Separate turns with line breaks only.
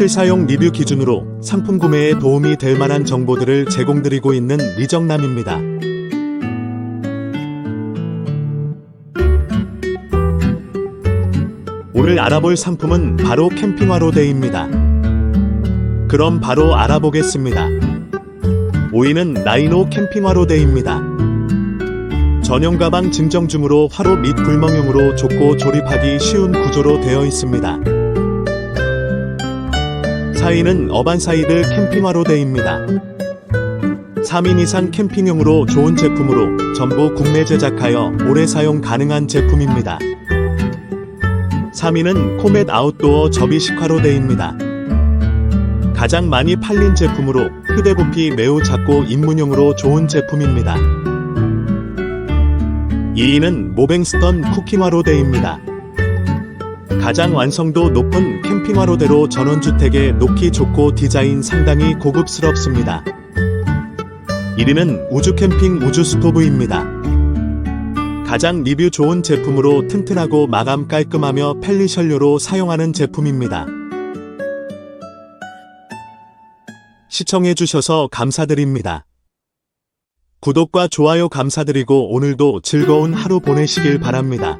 실사용 리뷰 기준으로 상품 구매에 도움이 될 만한 정보들을 제공드리고 있는 리정남입니다. 오늘 알아볼 상품은 바로 캠핑화로 데이입니다. 그럼 바로 알아보겠습니다. 5위는 나이노 캠핑화로 데이입니다. 전용 가방 증정중으로 화로 및 불멍용으로 좁고 조립하기 쉬운 구조로 되어 있습니다. 4위는 어반사이드 캠핑화로 데이입니다. 3인 이상 캠핑용으로 좋은 제품으로 전부 국내 제작하여 오래 사용 가능한 제품입니다. 3위는 코멧 아웃도어 접이식화로 데이입니다. 가장 많이 팔린 제품으로 휴대 부피 매우 작고 입문용으로 좋은 제품입니다. 2위는 모뱅스턴 쿠킹화로 데이입니다. 가장 완성도 높은 캠핑화로대로 전원주택에 놓기 좋고 디자인 상당히 고급스럽습니다. 1위는 우주캠핑 우주스토브입니다. 가장 리뷰 좋은 제품으로 튼튼하고 마감 깔끔하며 펠리션료로 사용하는 제품입니다. 시청해주셔서 감사드립니다. 구독과 좋아요 감사드리고 오늘도 즐거운 하루 보내시길 바랍니다.